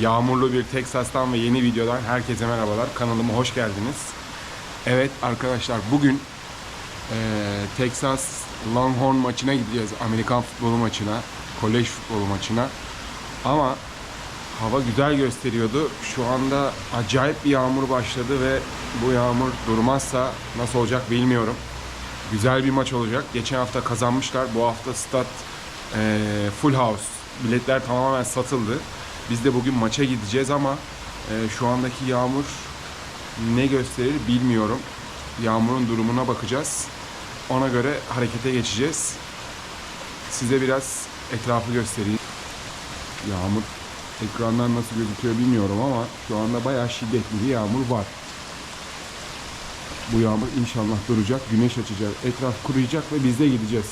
Yağmurlu bir Texas'tan ve yeni videodan herkese merhabalar. Kanalıma hoş geldiniz. Evet arkadaşlar bugün eee, Texas Longhorn maçına gideceğiz. Amerikan futbolu maçına, kolej futbolu maçına. Ama hava güzel gösteriyordu. Şu anda acayip bir yağmur başladı ve bu yağmur durmazsa nasıl olacak bilmiyorum. Güzel bir maç olacak. Geçen hafta kazanmışlar. Bu hafta stat eee, full house. Biletler tamamen satıldı. Biz de bugün maça gideceğiz ama eee, şu andaki yağmur ne gösterir bilmiyorum. Yağmurun durumuna bakacağız. Ona göre harekete geçeceğiz. Size biraz etrafı göstereyim. Yağmur ekrandan nasıl gözüküyor bilmiyorum ama şu anda bayağı şiddetli bir yağmur var. Bu yağmur inşallah duracak, güneş açacak, etraf kuruyacak ve biz de gideceğiz.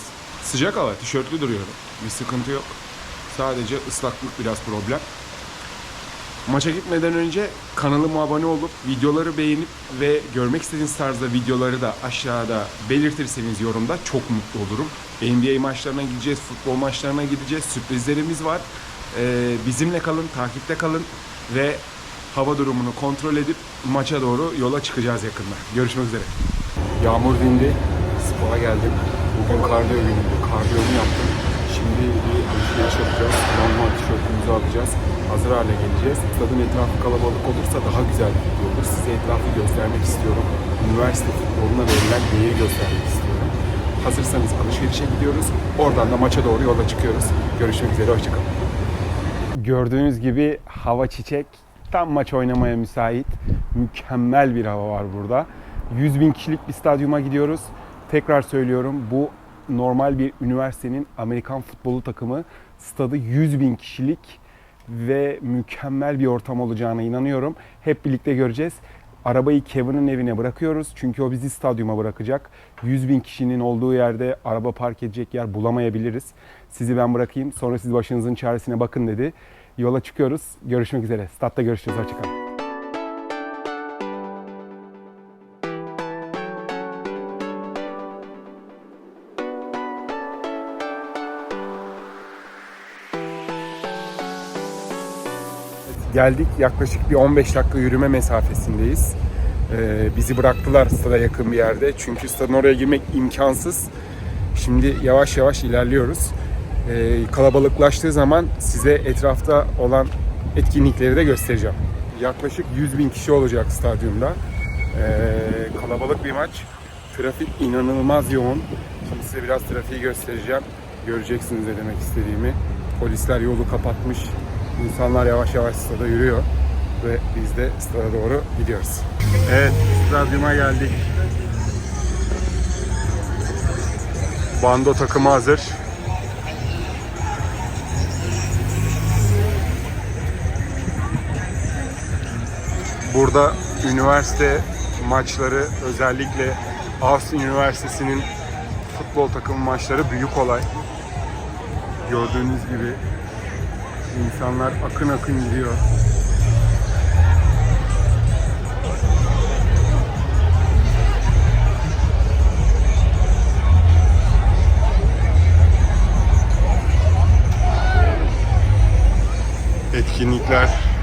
Sıcak hava, tişörtlü duruyorum. Bir sıkıntı yok. Sadece ıslaklık biraz problem. Maça gitmeden önce kanalıma abone olup videoları beğenip ve görmek istediğiniz tarzda videoları da aşağıda belirtirseniz yorumda çok mutlu olurum. NBA maçlarına gideceğiz, futbol maçlarına gideceğiz, sürprizlerimiz var. Ee, bizimle kalın, takipte kalın ve hava durumunu kontrol edip maça doğru yola çıkacağız yakında. Görüşmek üzere. Yağmur dindi, spora geldim. Bugün kardiyo günüydü, kardiyomu yaptım. Şimdi bir alışveriş yapacağız. Normal tişörtümüzü alacağız. Hazır hale geleceğiz. Stadın etrafı kalabalık olursa daha güzel bir video olur. Size etrafı göstermek istiyorum. Üniversite futboluna verilen değeri göstermek istiyorum. Hazırsanız alışverişe gidiyoruz. Oradan da maça doğru yola çıkıyoruz. Görüşmek üzere, hoşçakalın. Gördüğünüz gibi hava çiçek. Tam maç oynamaya müsait. Mükemmel bir hava var burada. 100 bin kişilik bir stadyuma gidiyoruz. Tekrar söylüyorum bu normal bir üniversitenin Amerikan futbolu takımı. Stadı 100 bin kişilik ve mükemmel bir ortam olacağına inanıyorum. Hep birlikte göreceğiz. Arabayı Kevin'in evine bırakıyoruz çünkü o bizi stadyuma bırakacak. 100 bin kişinin olduğu yerde araba park edecek yer bulamayabiliriz. Sizi ben bırakayım sonra siz başınızın çaresine bakın dedi. Yola çıkıyoruz. Görüşmek üzere. Statta görüşeceğiz. Hoşçakalın. Geldik. Yaklaşık bir 15 dakika yürüme mesafesindeyiz. Ee, bizi bıraktılar stada yakın bir yerde. Çünkü stadın oraya girmek imkansız. Şimdi yavaş yavaş ilerliyoruz. Ee, kalabalıklaştığı zaman size etrafta olan etkinlikleri de göstereceğim. Yaklaşık 100 bin kişi olacak stadyumda. Ee, kalabalık bir maç. Trafik inanılmaz yoğun. Şimdi size biraz trafiği göstereceğim. Göreceksiniz ne demek istediğimi. Polisler yolu kapatmış. İnsanlar yavaş yavaş stada yürüyor. Ve biz de stada doğru gidiyoruz. Evet, stadyuma geldik. Bando takımı hazır. Burada üniversite maçları özellikle Austin Üniversitesi'nin futbol takımı maçları büyük olay. Gördüğünüz gibi insanlar akın akın gidiyor. Etkinlikler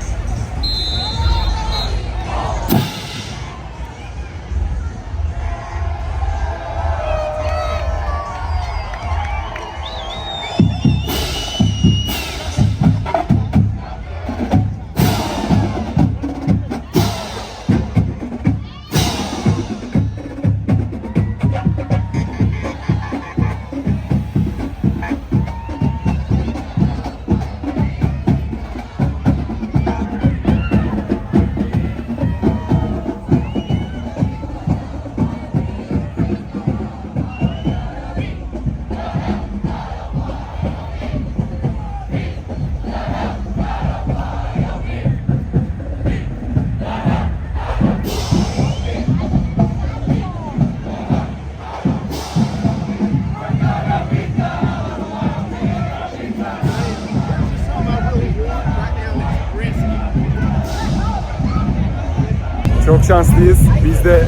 şanslıyız. Biz de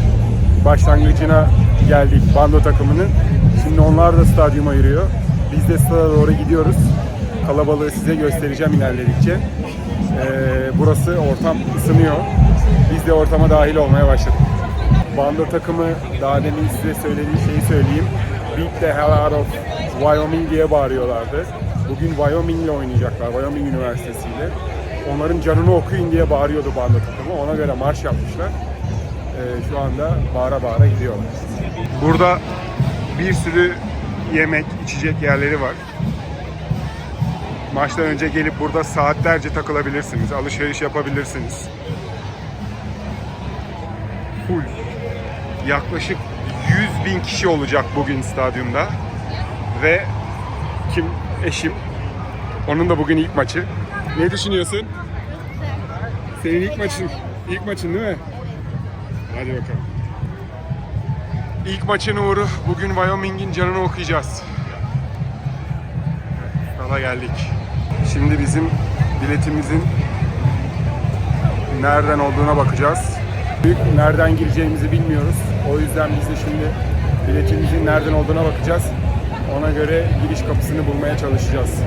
başlangıcına geldik bando takımının. Şimdi onlar da stadyuma yürüyor. Biz de stada doğru gidiyoruz. Kalabalığı size göstereceğim ilerledikçe. Ee, burası ortam ısınıyor. Biz de ortama dahil olmaya başladık. Bando takımı daha demin size söylediğim şeyi söyleyeyim. Beat the hell out of Wyoming diye bağırıyorlardı. Bugün Wyoming ile oynayacaklar, Wyoming Üniversitesi ile. Onların canını okuyun diye bağırıyordu bando takımı. Ona göre marş yapmışlar. Ee, şu anda bağıra bağıra gidiyorlar. Burada bir sürü yemek, içecek yerleri var. Maçtan önce gelip burada saatlerce takılabilirsiniz, alışveriş yapabilirsiniz. Full. Yaklaşık 100 bin kişi olacak bugün stadyumda. Ve kim? Eşim. Onun da bugün ilk maçı. Ne düşünüyorsun? Senin ilk maçın. İlk maçın değil mi? Hadi bakalım. İlk maçın uğru bugün Wyoming'in canını okuyacağız. Yola geldik. Şimdi bizim biletimizin nereden olduğuna bakacağız. Büyük nereden gireceğimizi bilmiyoruz. O yüzden biz de şimdi biletimizin nereden olduğuna bakacağız. Ona göre giriş kapısını bulmaya çalışacağız.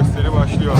Gösteri başlıyor.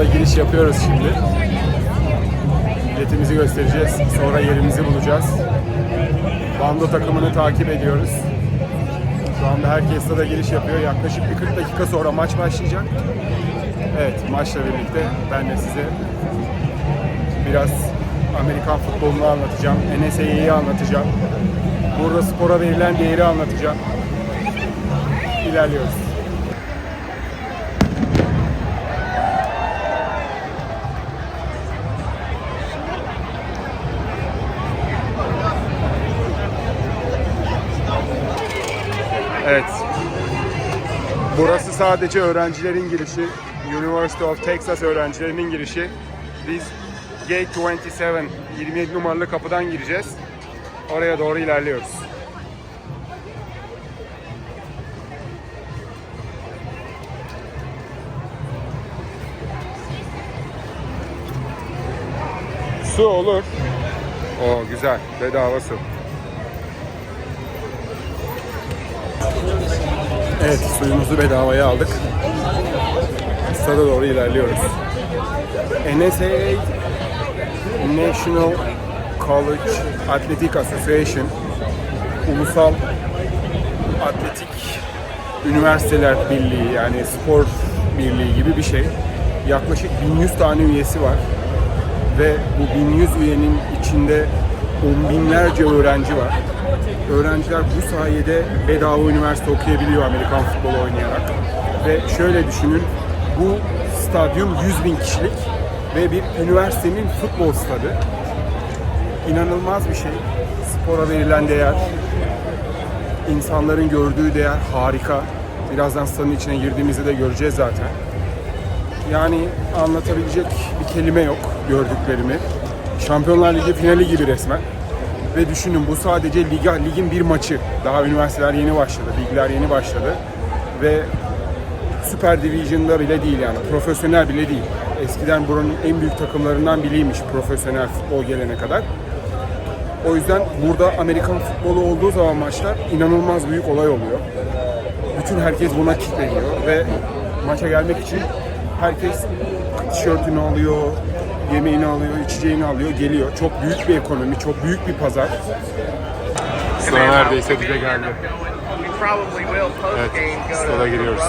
Stada giriş yapıyoruz şimdi. Biletimizi göstereceğiz. Sonra yerimizi bulacağız. Bando takımını takip ediyoruz. Şu anda herkes stada giriş yapıyor. Yaklaşık bir 40 dakika sonra maç başlayacak. Evet, maçla birlikte ben de size biraz Amerikan futbolunu anlatacağım. NSA'yi anlatacağım. Burada spora verilen değeri anlatacağım. İlerliyoruz. Sadece öğrencilerin girişi. University of Texas öğrencilerinin girişi. Biz Gate 27, 27 numaralı kapıdan gireceğiz. Oraya doğru ilerliyoruz. Su olur. O güzel. Bedava su. Evet, suyumuzu bedavaya aldık. Stada doğru ilerliyoruz. NSAA National College Athletic Association Ulusal Atletik Üniversiteler Birliği yani spor birliği gibi bir şey. Yaklaşık 1100 tane üyesi var ve bu 1100 üyenin içinde on binlerce öğrenci var. Öğrenciler bu sayede bedava üniversite okuyabiliyor Amerikan futbolu oynayarak. Ve şöyle düşünün, bu stadyum 100 bin kişilik ve bir üniversitenin futbol stadı. İnanılmaz bir şey. Spora verilen değer, insanların gördüğü değer harika. Birazdan stadın içine girdiğimizde de göreceğiz zaten. Yani anlatabilecek bir kelime yok gördüklerimi. Şampiyonlar Ligi finali gibi resmen. Ve düşünün bu sadece liga, ligin bir maçı. Daha üniversiteler yeni başladı, ligler yeni başladı. Ve Süper Division'da bile değil yani. Profesyonel bile değil. Eskiden buranın en büyük takımlarından biriymiş profesyonel futbol gelene kadar. O yüzden burada Amerikan futbolu olduğu zaman maçlar inanılmaz büyük olay oluyor. Bütün herkes buna kilitleniyor ve maça gelmek için herkes tişörtünü alıyor, yemeğini alıyor, içeceğini alıyor, geliyor. Çok büyük bir ekonomi, çok büyük bir pazar. Sıra neredeyse bize geldi. Evet, stada giriyoruz.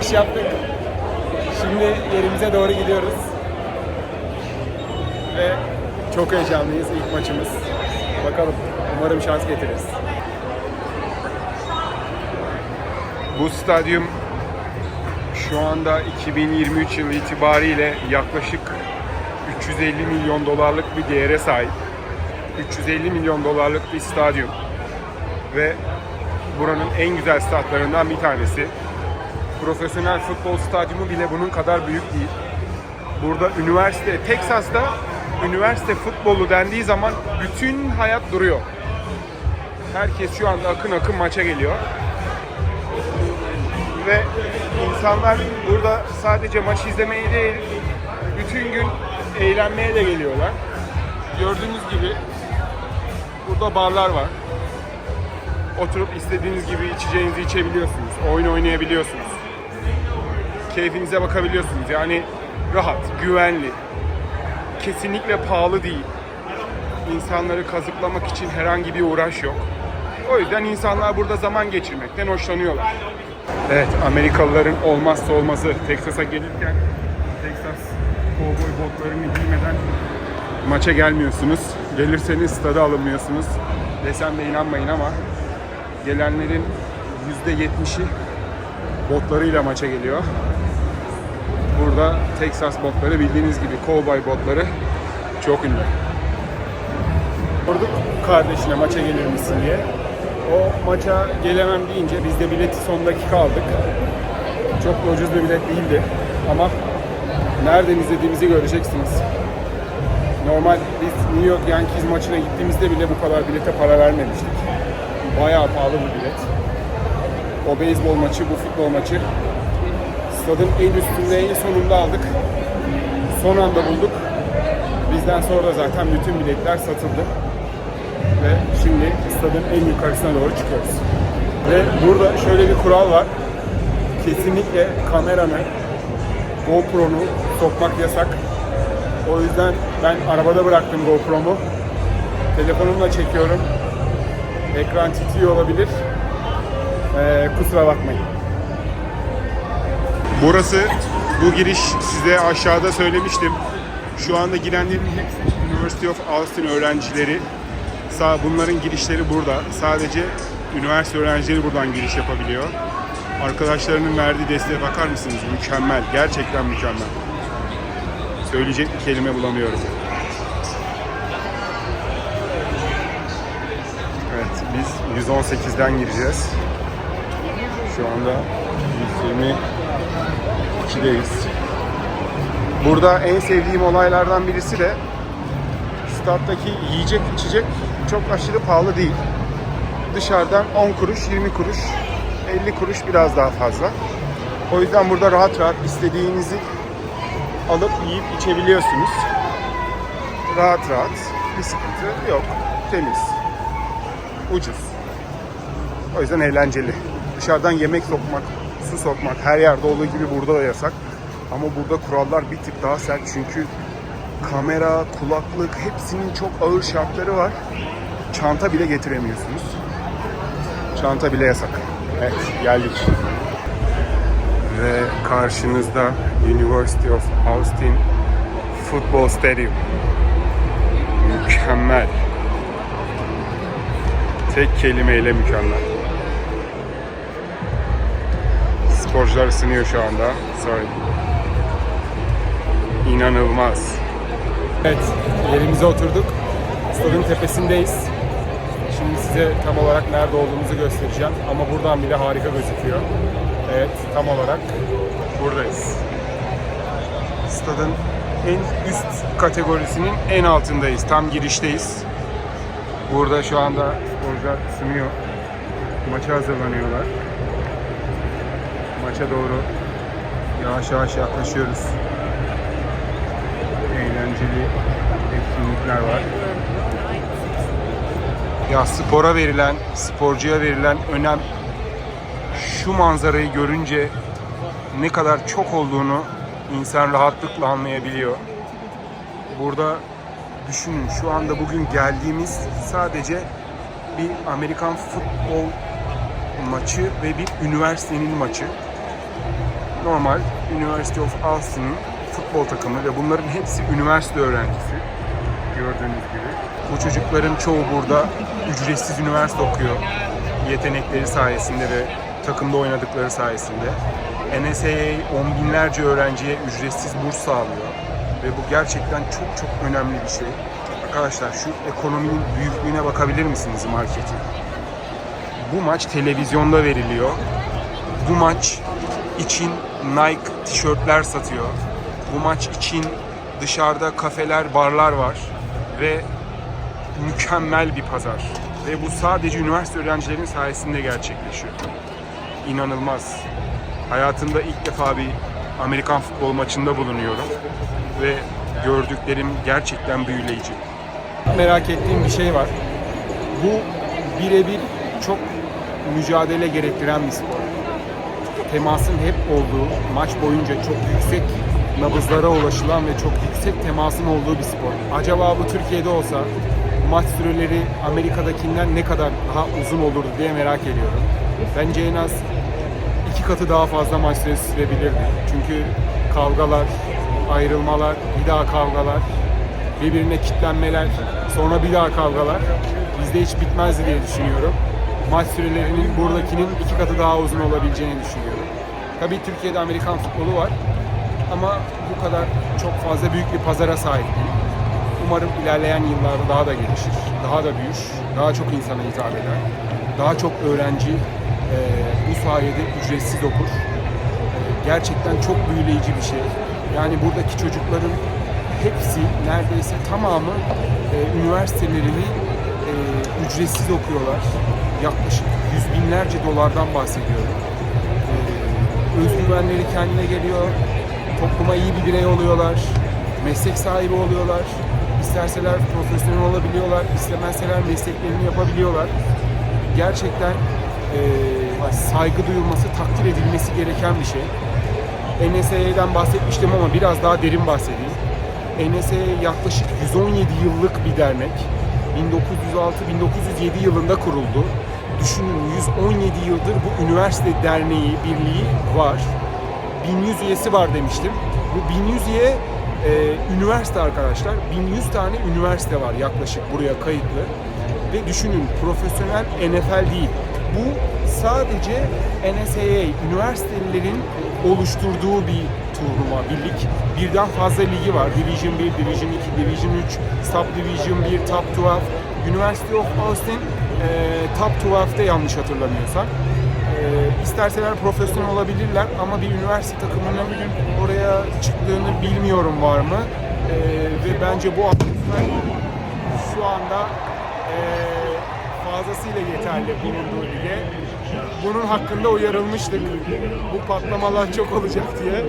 İş yaptık. Şimdi yerimize doğru gidiyoruz. Ve çok heyecanlıyız ilk maçımız. Bakalım. Umarım şans getiririz. Bu stadyum şu anda 2023 yılı itibariyle yaklaşık 350 milyon dolarlık bir değere sahip. 350 milyon dolarlık bir stadyum. Ve buranın en güzel statlarından bir tanesi. Profesyonel futbol stadyumu bile bunun kadar büyük değil. Burada üniversite, Teksas'ta üniversite futbolu dendiği zaman bütün hayat duruyor. Herkes şu anda akın akın maça geliyor. Ve insanlar burada sadece maç izlemeye değil, bütün gün eğlenmeye de geliyorlar. Gördüğünüz gibi burada barlar var. Oturup istediğiniz gibi içeceğinizi içebiliyorsunuz. Oyun oynayabiliyorsunuz. Keyfinize bakabiliyorsunuz. Yani rahat, güvenli. Kesinlikle pahalı değil. İnsanları kazıklamak için herhangi bir uğraş yok. O yüzden insanlar burada zaman geçirmekten hoşlanıyorlar. Evet, Amerikalıların olmazsa olmazı Teksas'a gelirken Teksas kovboy botlarını giymeden maça gelmiyorsunuz. Gelirseniz stada alınmıyorsunuz. Desem de inanmayın ama gelenlerin %70'i botlarıyla maça geliyor. Burada Texas botları bildiğiniz gibi cowboy botları çok ünlü. Sorduk kardeşine maça gelir misin diye. O maça gelemem deyince biz de bileti son dakika aldık. Çok da ucuz bir bilet değildi ama nereden izlediğimizi göreceksiniz. Normal biz New York Yankees maçına gittiğimizde bile bu kadar bilete para vermemiştik. Bayağı pahalı bir bilet. O beyzbol maçı, bu futbol maçı stadın en üstünde, en sonunda aldık. Son anda bulduk. Bizden sonra zaten bütün biletler satıldı. Ve şimdi stadın en yukarısına doğru çıkıyoruz. Ve burada şöyle bir kural var. Kesinlikle kameranı, GoPro'nu sokmak yasak. O yüzden ben arabada bıraktım GoPro'mu. Telefonumla çekiyorum. Ekran titriyor olabilir. Ee, kusura bakmayın. Burası bu giriş size aşağıda söylemiştim. Şu anda girenlerin hepsi University of Austin öğrencileri. Bunların girişleri burada. Sadece üniversite öğrencileri buradan giriş yapabiliyor. Arkadaşlarının verdiği desteğe bakar mısınız? Mükemmel. Gerçekten mükemmel. Söyleyecek bir kelime bulamıyorum. Evet, biz 118'den gireceğiz. Şu anda 122'deyiz. Burada en sevdiğim olaylardan birisi de stat'taki yiyecek içecek çok aşırı pahalı değil. Dışarıdan 10 kuruş, 20 kuruş, 50 kuruş biraz daha fazla. O yüzden burada rahat rahat istediğinizi alıp yiyip içebiliyorsunuz. Rahat rahat. Bir sıkıntı yok. Temiz. Ucuz. O yüzden eğlenceli. Dışarıdan yemek sokmak, su sokmak her yerde olduğu gibi burada da yasak. Ama burada kurallar bir tık daha sert çünkü kamera, kulaklık hepsinin çok ağır şartları var. Çanta bile getiremiyorsunuz. Çanta bile yasak. Evet, geldik. Ve karşınızda University of Austin Football Stadium. Mükemmel. Tek kelimeyle mükemmel. Sporcular ısınıyor şu anda. Sorry. İnanılmaz. Evet, yerimize oturduk. Stadın tepesindeyiz. Şimdi size tam olarak nerede olduğumuzu göstereceğim. Ama buradan bile harika gözüküyor. Evet, tam olarak buradayız. Stadın en üst kategorisinin en altındayız. Tam girişteyiz. Burada şu anda sporcular ısınıyor. Maça hazırlanıyorlar. Maça doğru yavaş yavaş yaklaşıyoruz. Eğlenceli etkinlikler var. Ya spora verilen, sporcuya verilen önem şu manzarayı görünce ne kadar çok olduğunu insan rahatlıkla anlayabiliyor. Burada düşünün şu anda bugün geldiğimiz sadece bir Amerikan futbol maçı ve bir üniversitenin maçı. Normal University of Austin'in futbol takımı ve bunların hepsi üniversite öğrencisi. Gördüğünüz gibi. Bu çocukların çoğu burada ücretsiz üniversite okuyor. Yetenekleri sayesinde ve takımda oynadıkları sayesinde. NSAA on binlerce öğrenciye ücretsiz burs sağlıyor. Ve bu gerçekten çok çok önemli bir şey. Arkadaşlar şu ekonominin büyüklüğüne bakabilir misiniz marketin? Bu maç televizyonda veriliyor. Bu maç için Nike tişörtler satıyor. Bu maç için dışarıda kafeler, barlar var ve mükemmel bir pazar. Ve bu sadece üniversite öğrencilerinin sayesinde gerçekleşiyor. İnanılmaz. Hayatımda ilk defa bir Amerikan futbol maçında bulunuyorum ve gördüklerim gerçekten büyüleyici. Merak ettiğim bir şey var. Bu birebir çok mücadele gerektiren bir spor. Temasın hep olduğu, maç boyunca çok yüksek nabızlara ulaşılan ve çok yüksek temasın olduğu bir spor. Acaba bu Türkiye'de olsa maç süreleri Amerika'dakinden ne kadar daha uzun olurdu diye merak ediyorum. Bence en az iki katı daha fazla maç süresi sürebilirdi. Çünkü kavgalar, ayrılmalar, bir daha kavgalar, birbirine kitlenmeler, sonra bir daha kavgalar bizde hiç bitmezdi diye düşünüyorum. Maç sürelerinin buradakinin iki katı daha uzun olabileceğini düşünüyorum. Tabii Türkiye'de Amerikan futbolu var ama bu kadar çok fazla büyük bir pazara sahip değil. Umarım ilerleyen yıllarda daha da gelişir, daha da büyür, daha çok insana hitap eder. Daha çok öğrenci e, bu sayede ücretsiz okur. E, gerçekten çok büyüleyici bir şey. Yani buradaki çocukların hepsi, neredeyse tamamı e, üniversitelerini e, ücretsiz okuyorlar. Yaklaşık yüz binlerce dolardan bahsediyorum. E, özgüvenleri kendine geliyor, topluma iyi bir birey oluyorlar, meslek sahibi oluyorlar. İsterseler profesyonel olabiliyorlar, istemezseler mesleklerini yapabiliyorlar. Gerçekten e, saygı duyulması, takdir edilmesi gereken bir şey. NSA'den bahsetmiştim ama biraz daha derin bahsedeyim. NSA yaklaşık 117 yıllık bir dernek. 1906-1907 yılında kuruldu. Düşünün 117 yıldır bu üniversite derneği, birliği var. 1100 üyesi var demiştim. Bu 1100 üye e, üniversite arkadaşlar. 1100 tane üniversite var yaklaşık buraya kayıtlı. Ve düşünün profesyonel NFL değil. Bu sadece NSAA, üniversitelerin oluşturduğu bir turnuva, bir lig. Birden fazla ligi var. Division 1, Division 2, Division 3, Subdivision 1, Top 12. University of Austin Top 12'te yanlış hatırlamıyorsam. E, isterseler profesyonel olabilirler ama bir üniversite takımının oraya çıktığını bilmiyorum var mı. E, ve bence bu atletler şu anda e, fazlasıyla yeterli bulunduğu lige. Bunun hakkında uyarılmıştık. Bu patlamalar çok olacak diye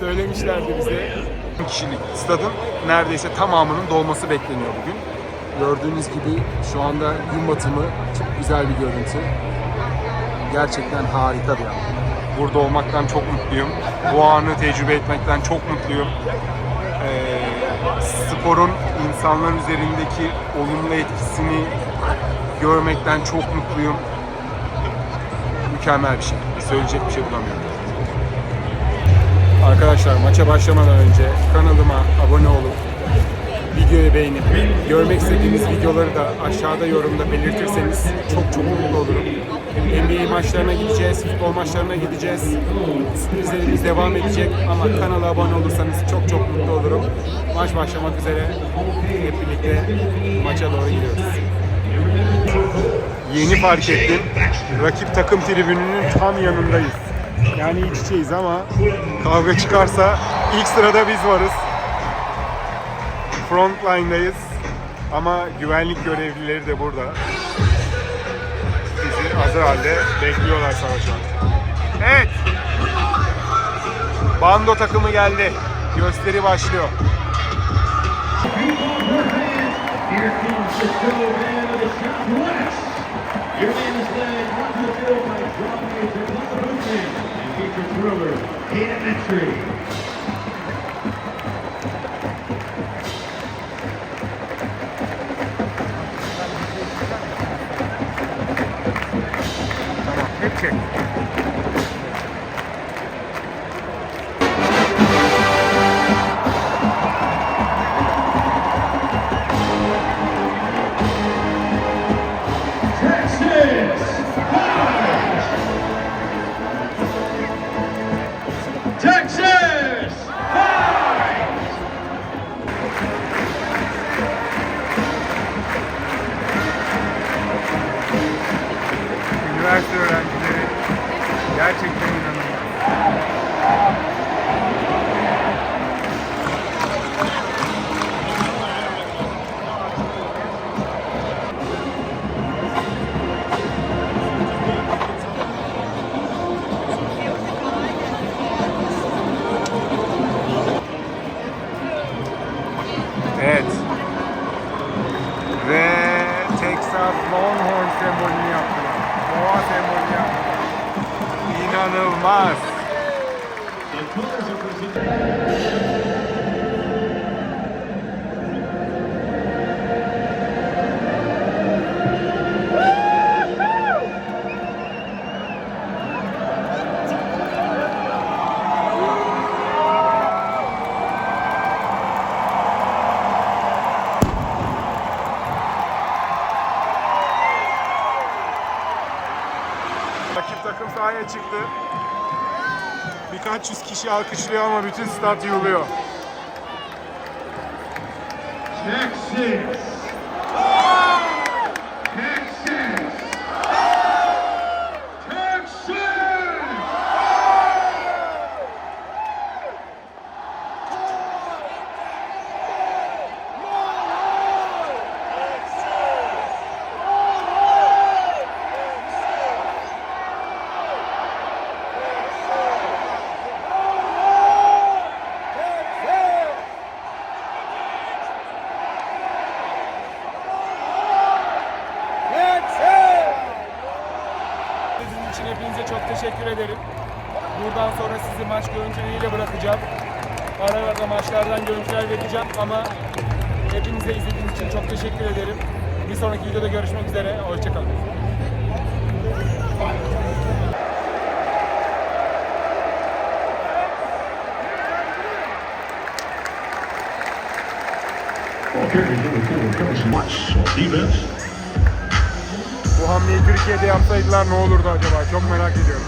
söylemişlerdi bize. kişilik stadın neredeyse tamamının dolması bekleniyor bugün. Gördüğünüz gibi şu anda gün batımı çok güzel bir görüntü. Gerçekten harika bir an. Burada olmaktan çok mutluyum. Bu anı tecrübe etmekten çok mutluyum. Ee, sporun insanlar üzerindeki olumlu etkisini görmekten çok mutluyum. Mükemmel bir şey. Söyleyecek bir şey bulamıyorum. Arkadaşlar maça başlamadan önce kanalıma abone olup videoyu beğenip görmek istediğiniz videoları da aşağıda yorumda belirtirseniz çok çok mutlu olurum. NBA maçlarına gideceğiz, futbol maçlarına gideceğiz. Sürprizlerimiz devam edecek ama kanala abone olursanız çok çok mutlu olurum. Maç başlamak üzere. Hep birlikte maça doğru gidiyoruz. Yeni fark ettim. Rakip takım tribününün tam yanındayız. Yani iç içeyiz ama kavga çıkarsa ilk sırada biz varız frontline'dayız ama güvenlik görevlileri de burada. Bizi hazır halde bekliyorlar savaşan. Evet. Bando takımı geldi. Gösteri başlıyor. Your sahaya çıktı. Birkaç yüz kişi alkışlıyor ama bütün stat yığılıyor. Jackson. Bu hamleyi Türkiye'de yapsaydılar ne olurdu acaba? Çok merak ediyorum.